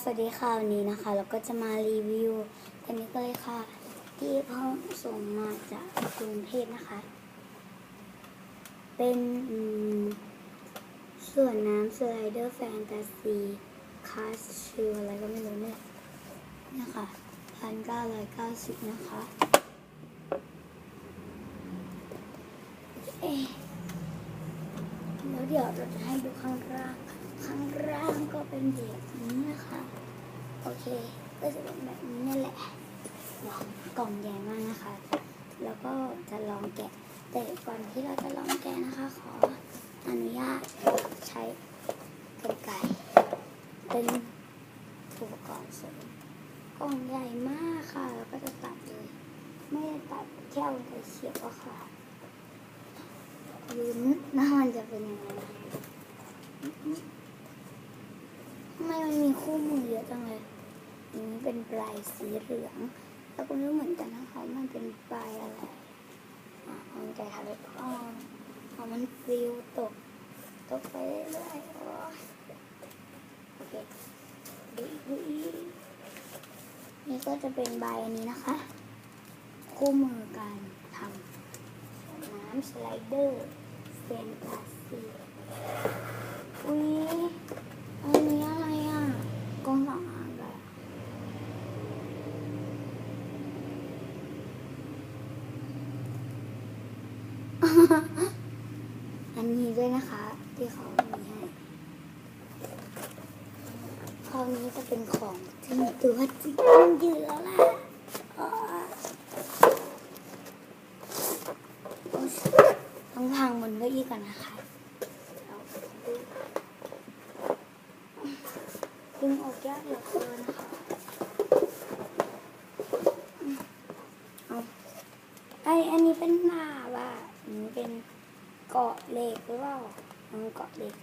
สวัสดีค่ะวันนี้นะคะ เราก็จะมารีวิวอันนี้ก็เลยค่ะ ที่เพิ่งส่งมาจากกรุงเทพนะคะ เป็นส่วนน้ำสไลเดอร์แฟนตาซีคาสชิลอะไรก็ไม่รู้เนี่ยนี่ค่ะพันเก้าร้อยเก้าสิบนะคะเอ๊แล้วเดี๋ยวเราจะให้ดูข้างล่างค่ะข้างล่างก็เป็นแบบนี้ นะคะ โอเค ก็จะเป็นแบบนี้นี่แหละกล่องใหญ่มากนะคะ แล้วก็จะลองแกะ แต่ก่อนที่เราจะลองแกะนะคะ ขออนุญาตใช้กรรไกรเป็นอุปกรณ์เสริมกล่องใหญ่มากค่ะ แล้วก็จะตัดเลย ไม่ได้ตัดแค่เอาไปเฉียบก็ค่ะลุ้นนะมันจะเป็นยังไงนะทำไมมันมี คู่มือเยอะจังเลยอันนี้เป็นปลายสีเหลือง แล้วก็ไม่รู้เหมือนกันนะคะมันเป็นปลายอะไรอะมันจะทำให้อ่อนพอมันปลิวตก ตกไปเรื่อยๆโอ้ยโอเคดูอีดูอีนี่ก็จะเป็นใบอันนี้นะคะ คู่มือการทำน้ำสไลเดอร์เฟนตาซีอุ้ยอันนี้อะไรอะกล้องสองอันเลย อันนี้ด้วยนะคะ ที่เขามีให้คราวนี้จะเป็นของที่ตัวจริงเยอะละอ๋อต้องทางบนเก้าอี้ก่อนนะคะดึงออกยากเหลือเกินนะคะเอาไออันนี้เป็นหน้าว่ะ เป็นเกาะเหล็กหรือเปล่ามันเกาะเหล็ก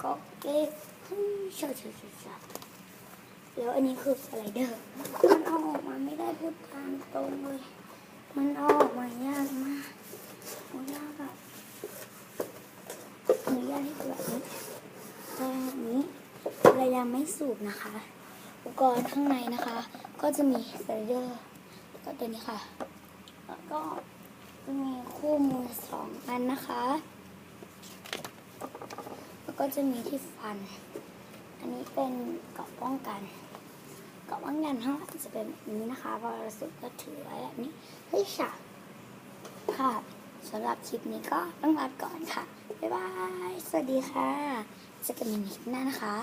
เกาะเหล็กเฮ้ยชาชาชาชาแล้วอันนี้คือสไลเดอร์ มันเอาออกมาไม่ได้พูดตามตรงเลย มันเอาออกมายากมากโอ้ยากอะอนุญาตให้เกิดแบบนี้แต่แบบนี้เรายังไม่สูบนะคะ อุปกรณ์ข้างในนะคะ ก็จะมีสไลเดอร์ ก็ตัวนี้ค่ะ แล้วก็จะมี สองอันนะคะ แล้วก็จะมีที่ฟัน อันนี้เป็นเกราะป้องกันเกราะป้องกันข้างหลังจะเป็นแบบนี้นะคะพอเราสุดก็ถือไว้แบบนี้เฮ้ยฉะค่ะสำหรับคลิปนี้ก็ต้องลาไปก่อนค่ะ บ๊ายบาย สวัสดีค่ะเจอกันใหม่ในคลิปหน้านะคะ